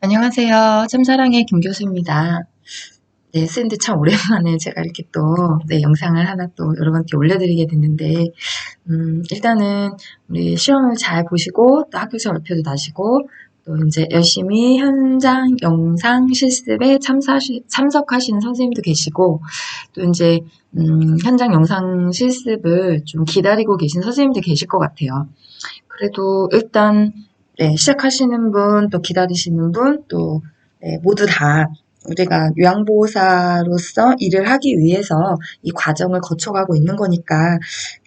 안녕하세요. 참사랑의 김 교수입니다. 네, 샌드 참 오랜만에 제가 이렇게 또, 네, 영상을 하나 또 여러분께 올려드리게 됐는데, 음, 일단은 우리 시험을 잘 보시고, 또 학교에서 발표도 나시고, 또 이제 열심히 현장 영상 실습에 참사, 참석하시는 선생님도 계시고, 또 이제, 음, 현장 영상 실습을 좀 기다리고 계신 선생님도 계실 것 같아요. 그래도 일단, 네, 시작하시는 분, 또 기다리시는 분, 또, 네, 모두 다 우리가 요양보호사로서 일을 하기 위해서 이 과정을 거쳐가고 있는 거니까,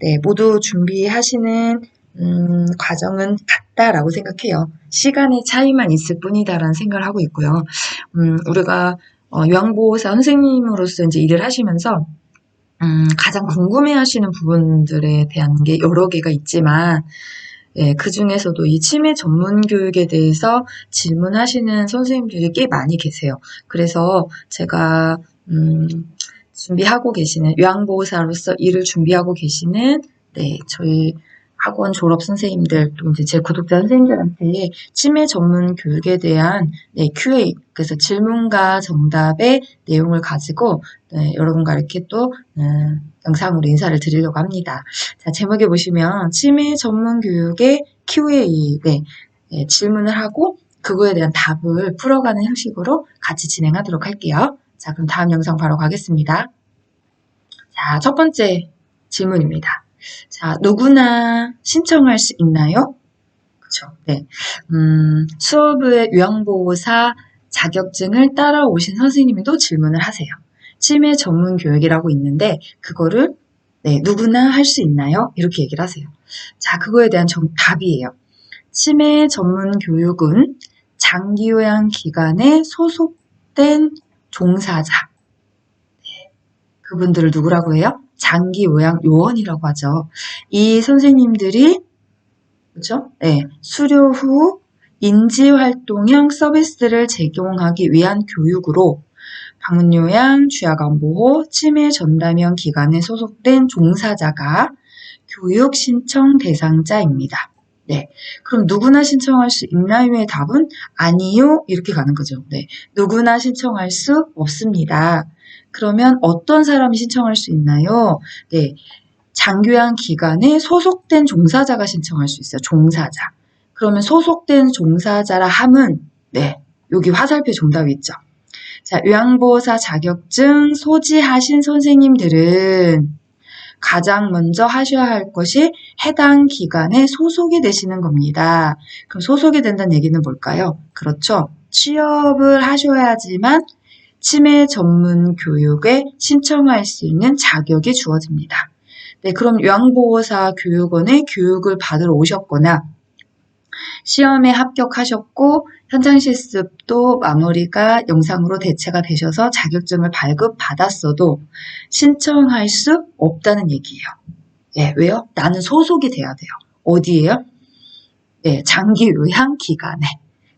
네, 모두 준비하시는, 음, 과정은 같다라고 생각해요. 시간의 차이만 있을 뿐이다라는 생각을 하고 있고요. 음, 우리가, 어, 요양보호사 선생님으로서 이제 일을 하시면서, 음, 가장 궁금해 하시는 부분들에 대한 게 여러 개가 있지만, 예, 그 중에서도 이 치매 전문 교육에 대해서 질문하시는 선생님들이 꽤 많이 계세요. 그래서 제가, 음, 준비하고 계시는, 요양보호사로서 일을 준비하고 계시는, 네, 저희 학원 졸업 선생님들, 또 이제 제 구독자 선생님들한테 치매 전문 교육에 대한 네, QA, 그래서 질문과 정답의 내용을 가지고 네, 여러분과 이렇게 또 음, 영상으로 인사를 드리려고 합니다. 자, 제목에 보시면 치매 전문 교육의 QA, 네, 네, 질문을 하고 그거에 대한 답을 풀어가는 형식으로 같이 진행하도록 할게요. 자, 그럼 다음 영상 바로 가겠습니다. 자, 첫 번째 질문입니다. 자, 누구나 신청할 수 있나요? 그쵸. 네. 음, 수업의 요양보호사 자격증을 따라오신 선생님도 질문을 하세요. 치매 전문 교육이라고 있는데, 그거를, 네, 누구나 할 수 있나요? 이렇게 얘기를 하세요. 자, 그거에 대한 정, 답이에요. 치매 전문 교육은 장기요양 기관에 소속된 종사자. 네, 그분들을 누구라고 해요? 장기 요양 요원이라고 하죠. 이 선생님들이 그렇죠? 네, 수료 후 인지 활동형 서비스를 제공하기 위한 교육으로 방문 요양, 주야간 보호, 치매 전담형 기관에 소속된 종사자가 교육 신청 대상자입니다. 네. 그럼 누구나 신청할 수 있나요의 답은 아니요. 이렇게 가는 거죠. 네. 누구나 신청할 수 없습니다. 그러면 어떤 사람이 신청할 수 있나요? 네. 장교양 기관에 소속된 종사자가 신청할 수 있어요. 종사자. 그러면 소속된 종사자라 함은 네. 여기 화살표 정답이 있죠. 자, 요양보호사 자격증 소지하신 선생님들은 가장 먼저 하셔야 할 것이 해당 기관에 소속이 되시는 겁니다. 그럼 소속이 된다는 얘기는 뭘까요? 그렇죠. 취업을 하셔야지만 치매 전문 교육에 신청할 수 있는 자격이 주어집니다. 네, 그럼 요양보호사 교육원에 교육을 받으러 오셨거나 시험에 합격하셨고 현장 실습도 마무리가 영상으로 대체가 되셔서 자격증을 발급받았어도 신청할 수 없다는 얘기예요. 예, 왜요? 나는 소속이 돼야 돼요. 어디에요? 예, 장기 요양 기관에.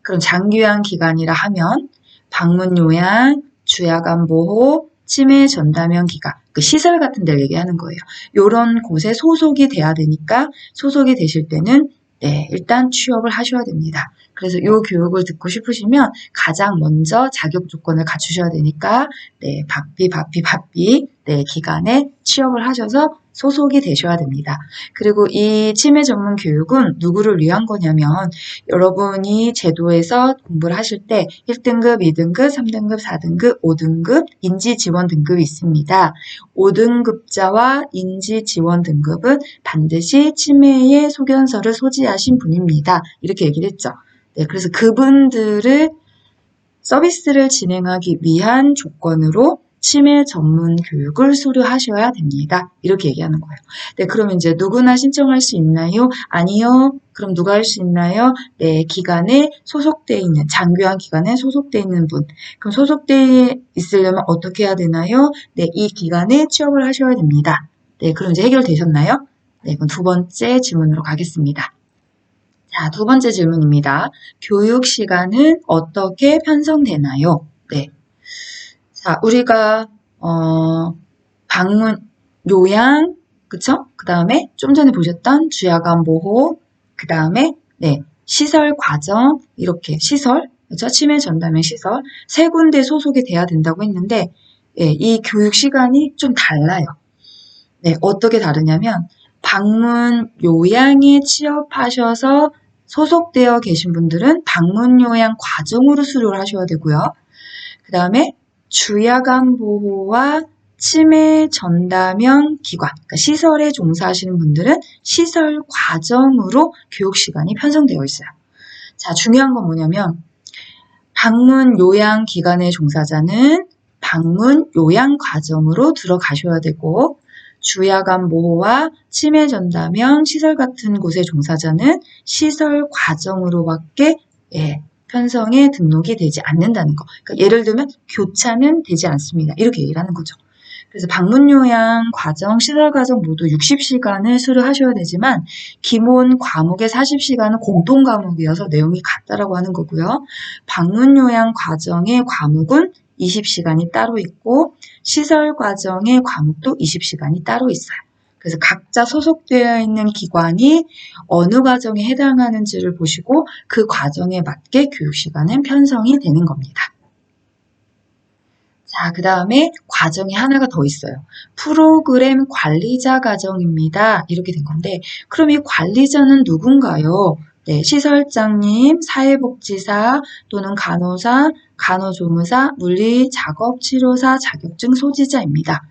그럼 장기 요양 기관이라 하면 방문 요양, 주야간 보호, 치매 전담형 기관, 그 시설 같은 데를 얘기하는 거예요. 요런 곳에 소속이 돼야 되니까 소속이 되실 때는 네, 일단 취업을 하셔야 됩니다. 그래서 이 교육을 듣고 싶으시면 가장 먼저 자격 조건을 갖추셔야 되니까 네, 바삐 바삐 바삐 네, 기간에 취업을 하셔서 소속이 되셔야 됩니다. 그리고 이 치매 전문 교육은 누구를 위한 거냐면 여러분이 제도에서 공부를 하실 때 1등급, 2등급, 3등급, 4등급, 5등급 인지 지원 등급이 있습니다. 5등급자와 인지 지원 등급은 반드시 치매의 소견서를 소지하신 분입니다. 이렇게 얘기를 했죠. 네, 그래서 그분들을 서비스를 진행하기 위한 조건으로 치매 전문 교육을 수료하셔야 됩니다. 이렇게 얘기하는 거예요. 네, 그러면 이제 누구나 신청할 수 있나요? 아니요. 그럼 누가 할 수 있나요? 네, 기관에 소속되어 있는, 장교한 기관에 소속되어 있는 분. 그럼 소속되어 있으려면 어떻게 해야 되나요? 네, 이 기관에 취업을 하셔야 됩니다. 네, 그럼 이제 해결되셨나요? 네, 그럼 두 번째 질문으로 가겠습니다. 자, 두 번째 질문입니다. 교육 시간은 어떻게 편성되나요? 네. 자, 우리가, 어, 방문, 요양, 그쵸? 그 다음에 좀 전에 보셨던 주야간 보호, 그 다음에, 네, 시설 과정, 이렇게 시설, 그렇죠? 치매 전담형 시설 세 군데 소속이 돼야 된다고 했는데 예, 이 교육 시간이 좀 달라요. 네, 어떻게 다르냐면 방문 요양에 취업하셔서 소속되어 계신 분들은 방문 요양 과정으로 수료를 하셔야 되고요. 그 다음에 주야간 보호와 치매 전담형 기관, 그러니까 시설에 종사하시는 분들은 시설 과정으로 교육 시간이 편성되어 있어요. 자, 중요한 건 뭐냐면 방문 요양 기관의 종사자는 방문 요양 과정으로 들어가셔야 되고 주야간 보호와 치매 전담형 시설 같은 곳의 종사자는 시설 과정으로밖에 예, 편성에 등록이 되지 않는다는 거. 그러니까 예를 들면 교차는 되지 않습니다. 이렇게 얘기를 하는 거죠. 그래서 방문 요양 과정, 시설 과정 모두 60시간을 수료하셔야 되지만 기본 과목의 40시간은 공통 과목이어서 내용이 같다라고 하는 거고요. 방문 요양 과정의 과목은 20시간이 따로 있고 시설 과정의 과목도 20시간이 따로 있어요. 그래서 각자 소속되어 있는 기관이 어느 과정에 해당하는지를 보시고 그 과정에 맞게 교육 시간은 편성이 되는 겁니다. 자, 그 다음에 과정이 하나가 더 있어요. 프로그램 관리자 과정입니다. 이렇게 된 건데, 그럼 이 관리자는 누군가요? 네, 시설장님, 사회복지사 또는 간호사, 간호조무사, 물리작업치료사 자격증 소지자입니다.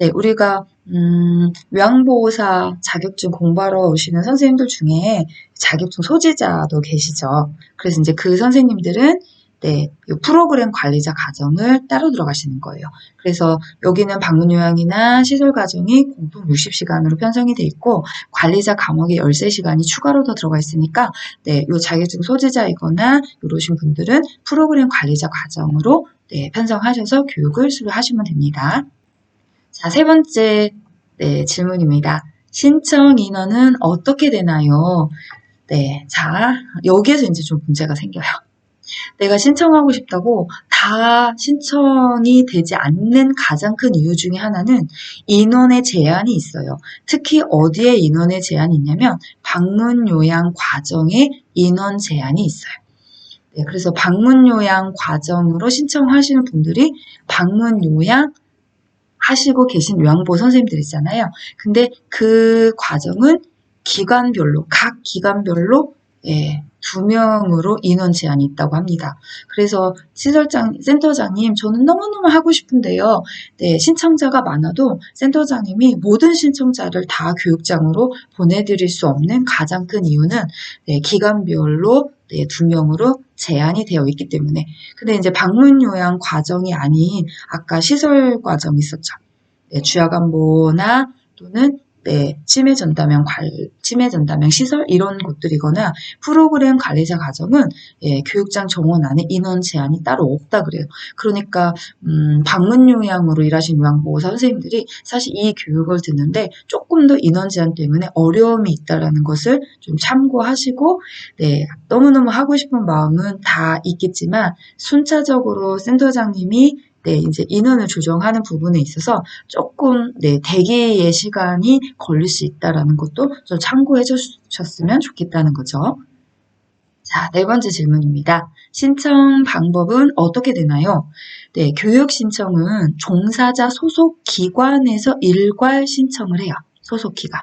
네, 우리가 음, 요양보호사 자격증 공부하러 오시는 선생님들 중에 자격증 소지자도 계시죠. 그래서 이제 그 선생님들은 네, 이 프로그램 관리자 과정을 따로 들어가시는 거예요. 그래서 여기는 방문 요양이나 시설 과정이 공통 60시간으로 편성이 돼 있고 관리자 과목이 13시간이 추가로 더 들어가 있으니까 네, 요 자격증 소지자이거나 이러신 분들은 프로그램 관리자 과정으로 네, 편성하셔서 교육을 수료하시면 됩니다. 자, 세 번째 네, 질문입니다. 신청 인원은 어떻게 되나요? 네, 자, 여기에서 이제 좀 문제가 생겨요. 내가 신청하고 싶다고 다 신청이 되지 않는 가장 큰 이유 중에 하나는 인원의 제한이 있어요. 특히 어디에 인원의 제한이 있냐면 방문 요양 과정에 인원 제한이 있어요. 네, 그래서 방문 요양 과정으로 신청하시는 분들이 방문 요양 하시고 계신 요양보 선생님들 있잖아요. 근데 그 과정은 기관별로, 각 기관별로 예, 두 명으로 인원 제한이 있다고 합니다. 그래서 시설장, 센터장님, 저는 너무너무 하고 싶은데요. 네, 신청자가 많아도 센터장님이 모든 신청자를 다 교육장으로 보내드릴 수 없는 가장 큰 이유는 네, 기간별로 네, 두 명으로 제한이 되어 있기 때문에. 근데 이제 방문 요양 과정이 아닌 아까 시설 과정 있었죠. 네, 주야간보나 또는 네, 치매 전담형 관, 치매 전담형 시설 이런 곳들이거나 프로그램 관리자 과정은 예, 교육장 정원 안에 인원 제한이 따로 없다 그래요. 그러니까 음, 방문 요양으로 일하신 요양보호사 선생님들이 사실 이 교육을 듣는데 조금 더 인원 제한 때문에 어려움이 있다라는 것을 좀 참고하시고 네, 너무너무 하고 싶은 마음은 다 있겠지만 순차적으로 센터장님이 네, 이제 인원을 조정하는 부분에 있어서 조금 네, 대기의 시간이 걸릴 수 있다라는 것도 좀 참고해 주셨으면 좋겠다는 거죠. 자, 네 번째 질문입니다. 신청 방법은 어떻게 되나요? 네, 교육 신청은 종사자 소속 기관에서 일괄 신청을 해요. 소속 기관.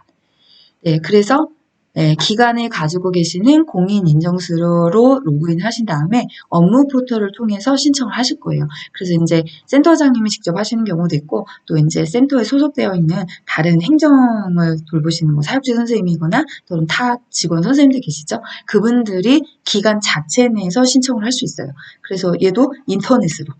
네, 그래서 네, 기간을 가지고 계시는 공인 인증서로 로그인 하신 다음에 업무 포털을 통해서 신청을 하실 거예요. 그래서 이제 센터장님이 직접 하시는 경우도 있고 또 이제 센터에 소속되어 있는 다른 행정을 돌보시는 뭐 사육지 선생님이거나 또는 타 직원 선생님들 계시죠? 그분들이 기간 자체 내에서 신청을 할 수 있어요. 그래서 얘도 인터넷으로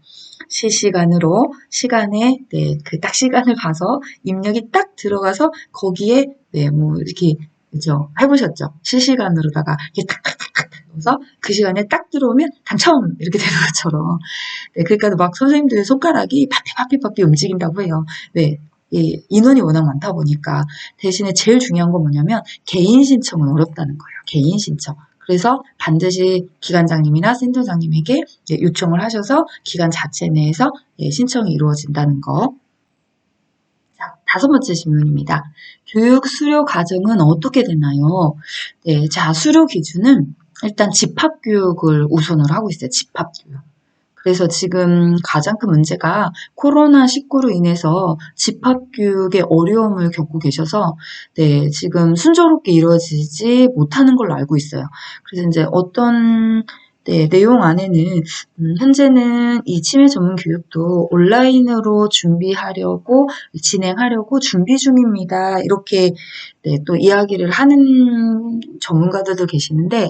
실시간으로 시간에 네, 그 딱 시간을 봐서 입력이 딱 들어가서 거기에 네, 뭐 이렇게 그죠? 해보셨죠? 실시간으로다가 이렇게 탁탁탁탁 넣어서 그 시간에 딱 들어오면 당첨! 이렇게 되는 것처럼. 네, 그러니까 막 선생님들의 손가락이 파피파피파피 움직인다고 해요. 네. 이 인원이 워낙 많다 보니까 대신에 제일 중요한 건 뭐냐면 개인 신청은 어렵다는 거예요. 개인 신청. 그래서 반드시 기관장님이나 센터장님에게 요청을 하셔서 기관 자체 내에서 예, 신청이 이루어진다는 거. 자, 다섯 번째 질문입니다. 교육 수료 과정은 어떻게 되나요? 네, 자, 수료 기준은 일단 집합 교육을 우선으로 하고 있어요. 집합 교육. 그래서 지금 가장 큰 문제가 코로나19로 인해서 집합교육에 어려움을 겪고 계셔서, 네, 지금 순조롭게 이루어지지 못하는 걸로 알고 있어요. 그래서 이제 어떤 네, 내용 안에는 음, 현재는 이 치매 전문 교육도 온라인으로 준비하려고 진행하려고 준비 중입니다. 이렇게 네, 또 이야기를 하는 전문가들도 계시는데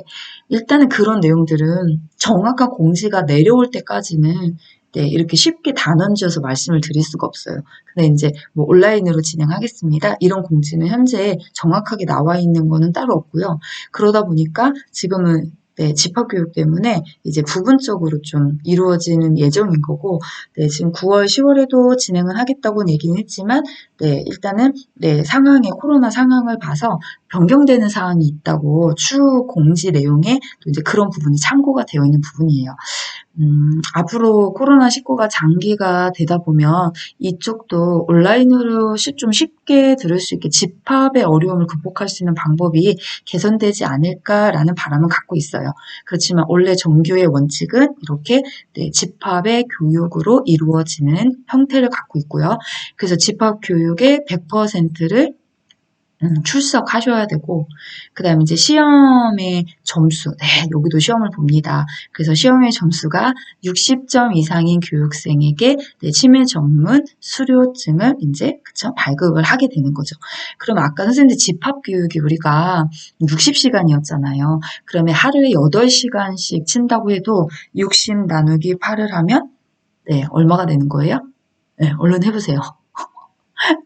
일단은 그런 내용들은 정확한 공지가 내려올 때까지는 네, 이렇게 쉽게 단언지어서 말씀을 드릴 수가 없어요. 근데 이제 뭐 온라인으로 진행하겠습니다. 이런 공지는 현재 정확하게 나와 있는 거는 따로 없고요. 그러다 보니까 지금은 네, 집합교육 때문에 이제 부분적으로 좀 이루어지는 예정인 거고, 네, 지금 9월, 10월에도 진행을 하겠다고는 얘기는 했지만, 네, 일단은, 네, 상황에, 코로나 상황을 봐서 변경되는 사항이 있다고 추후 공지 내용에 또 이제 그런 부분이 참고가 되어 있는 부분이에요. 음, 앞으로 코로나19가 장기가 되다 보면 이쪽도 온라인으로 좀 쉽게 들을 수 있게 집합의 어려움을 극복할 수 있는 방법이 개선되지 않을까라는 바람은 갖고 있어요. 그렇지만 원래 정규의 원칙은 이렇게 네, 집합의 교육으로 이루어지는 형태를 갖고 있고요. 그래서 집합 교육의 100%를 음, 출석하셔야 되고, 그 다음에 이제 시험의 점수, 네, 여기도 시험을 봅니다. 그래서 시험의 점수가 60점 이상인 교육생에게 네, 치매 전문 수료증을 이제, 그쵸, 발급을 하게 되는 거죠. 그럼 아까 선생님들 집합교육이 우리가 60시간이었잖아요. 그러면 하루에 8시간씩 친다고 해도 60 나누기 8을 하면, 네, 얼마가 되는 거예요? 네, 얼른 해보세요.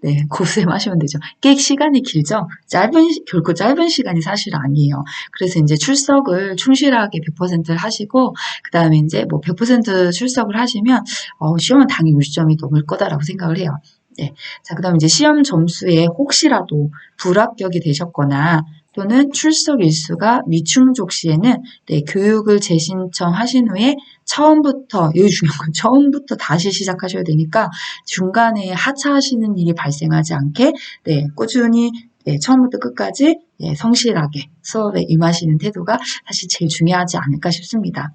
네, 고수하시면 되죠. 꽤 시간이 길죠? 짧은, 결코 짧은 시간이 사실 아니에요. 그래서 이제 출석을 충실하게 100%를 하시고, 그 다음에 이제 뭐 100% 출석을 하시면, 어, 시험은 당연히 60점이 넘을 거다라고 생각을 해요. 네. 자, 그 다음에 이제 시험 점수에 혹시라도 불합격이 되셨거나, 또는 출석 일수가 미충족 시에는 네, 교육을 재신청하신 후에 처음부터 여기 중요한 건 처음부터 다시 시작하셔야 되니까 중간에 하차하시는 일이 발생하지 않게 네, 꾸준히 네, 처음부터 끝까지 네, 성실하게 수업에 임하시는 태도가 사실 제일 중요하지 않을까 싶습니다.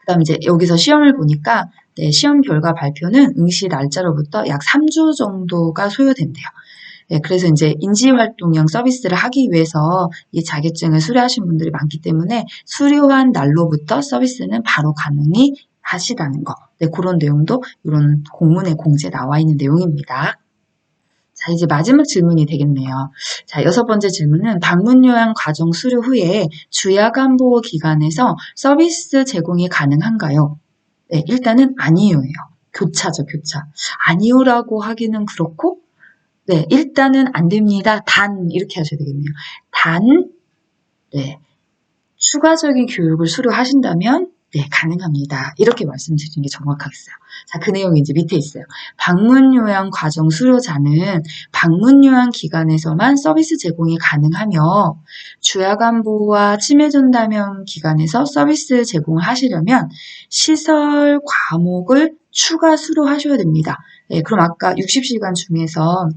그 다음 이제 여기서 시험을 보니까 네, 시험 결과 발표는 응시 날짜로부터 약 3주 정도가 소요된대요. 네, 그래서 이제 인지활동형 서비스를 하기 위해서 이 자격증을 수료하신 분들이 많기 때문에 수료한 날로부터 서비스는 바로 가능히 하시다는 거. 네, 그런 내용도 이런 공문의 공지에 나와 있는 내용입니다. 자, 이제 마지막 질문이 되겠네요. 자, 여섯 번째 질문은 방문 요양 과정 수료 후에 주야간 보호 기관에서 서비스 제공이 가능한가요? 네, 일단은 아니요예요. 교차죠, 교차. 아니요라고 하기는 그렇고 네, 일단은 안 됩니다. 단 이렇게 하셔야 되겠네요. 단 네, 추가적인 교육을 수료하신다면 네, 가능합니다. 이렇게 말씀드리는 게 정확하겠어요. 자, 그 내용이 이제 밑에 있어요. 방문 요양 과정 수료자는 방문 요양 기관에서만 서비스 제공이 가능하며 주야간 보호와 치매 전담형 기관에서 서비스 제공을 하시려면 시설 과목을 추가 수료하셔야 됩니다. 네, 그럼 아까 60시간 중에서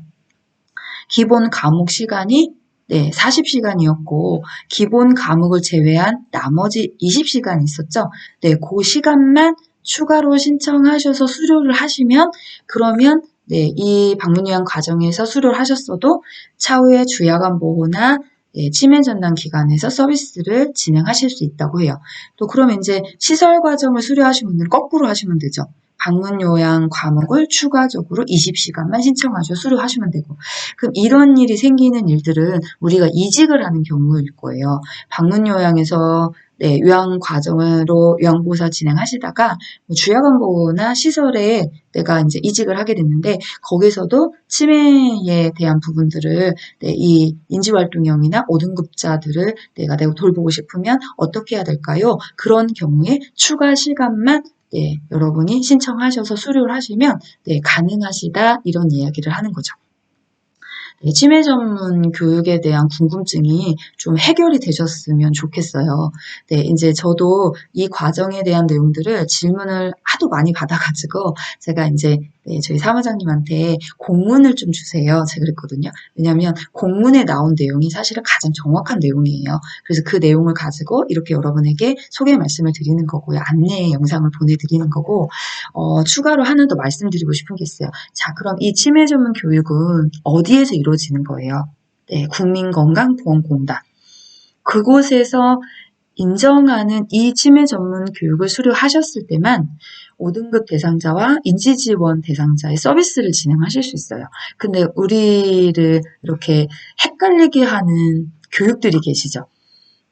기본 과목 시간이 네, 40시간이었고 기본 과목을 제외한 나머지 20시간이 있었죠. 네, 그 시간만 추가로 신청하셔서 수료를 하시면 그러면 네, 이 방문요양 과정에서 수료를 하셨어도 차후에 주야간 보호나 네, 치매 전담 기관에서 서비스를 진행하실 수 있다고 해요. 또 그러면 이제 시설 과정을 수료하신 분들은 거꾸로 하시면 되죠. 방문 요양 과목을 추가적으로 20시간만 신청하셔 수료하시면 되고 그럼 이런 일이 생기는 일들은 우리가 이직을 하는 경우일 거예요. 방문 요양에서 네, 요양 과정으로 요양보호사 진행하시다가 뭐 주야간 보호나 시설에 내가 이제 이직을 하게 됐는데 거기서도 치매에 대한 부분들을 네, 이 인지활동형이나 5등급자들을 내가 내가 돌보고 싶으면 어떻게 해야 될까요? 그런 경우에 추가 시간만 네, 여러분이 신청하셔서 수료를 하시면 네, 가능하시다 이런 이야기를 하는 거죠. 네, 치매 전문 교육에 대한 궁금증이 좀 해결이 되셨으면 좋겠어요. 네, 이제 저도 이 과정에 대한 내용들을 질문을 하도 많이 받아가지고 제가 이제 네, 저희 사무장님한테 공문을 좀 주세요. 제가 그랬거든요. 왜냐하면 공문에 나온 내용이 사실은 가장 정확한 내용이에요. 그래서 그 내용을 가지고 이렇게 여러분에게 소개 말씀을 드리는 거고요. 안내 영상을 보내드리는 거고, 어, 추가로 하나 더 말씀드리고 싶은 게 있어요. 자, 그럼 이 치매 전문 교육은 어디에서 이루어지는 거예요? 네, 국민건강보험공단. 그곳에서 인정하는 이 치매 전문 교육을 수료하셨을 때만 5등급 대상자와 인지 지원 대상자의 서비스를 진행하실 수 있어요. 근데 우리를 이렇게 헷갈리게 하는 교육들이 계시죠.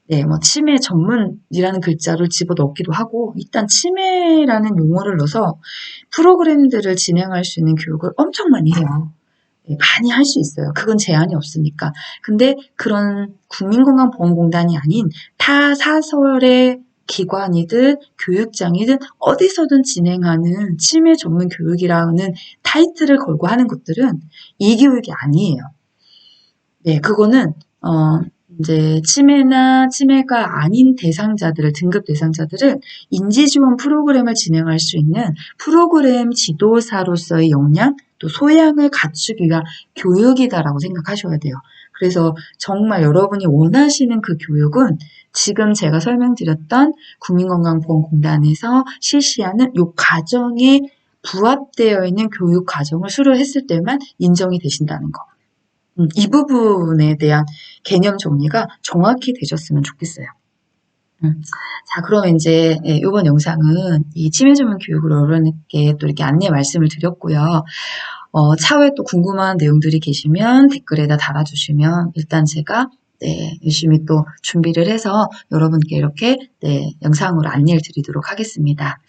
네, 뭐 치매 전문이라는 글자를 집어넣기도 하고 일단 치매라는 용어를 넣어서 프로그램들을 진행할 수 있는 교육을 엄청 많이 해요. 네, 많이 할 수 있어요. 그건 제한이 없으니까. 근데 그런 국민건강보험공단이 아닌 타 사설의 기관이든 교육장이든 어디서든 진행하는 치매 전문 교육이라는 타이틀을 걸고 하는 것들은 이 교육이 아니에요. 네, 그거는 어 이제 치매나 치매가 아닌 대상자들을 등급 대상자들은 인지 지원 프로그램을 진행할 수 있는 프로그램 지도사로서의 역량 또 소양을 갖추기 위한 교육이다라고 생각하셔야 돼요. 그래서 정말 여러분이 원하시는 그 교육은 지금 제가 설명드렸던 국민건강보험공단에서 실시하는 이 과정에 부합되어 있는 교육 과정을 수료했을 때만 인정이 되신다는 거. 음, 이 부분에 대한 개념 정리가 정확히 되셨으면 좋겠어요. 음, 자, 그럼 이제 예, 이번 영상은 이 치매 전문 교육을 여러분께 또 이렇게 안내 말씀을 드렸고요. 어, 차후에 또 궁금한 내용들이 계시면 댓글에다 달아주시면 일단 제가 네, 열심히 또 준비를 해서 여러분께 이렇게 네, 영상으로 안내를 드리도록 하겠습니다.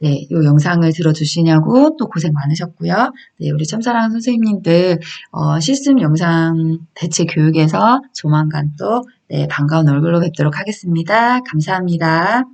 네, 이 영상을 들어주시냐고 또 고생 많으셨고요. 네, 우리 참사랑 선생님들 어, 실습 영상 대체 교육에서 조만간 또 네, 반가운 얼굴로 뵙도록 하겠습니다. 감사합니다.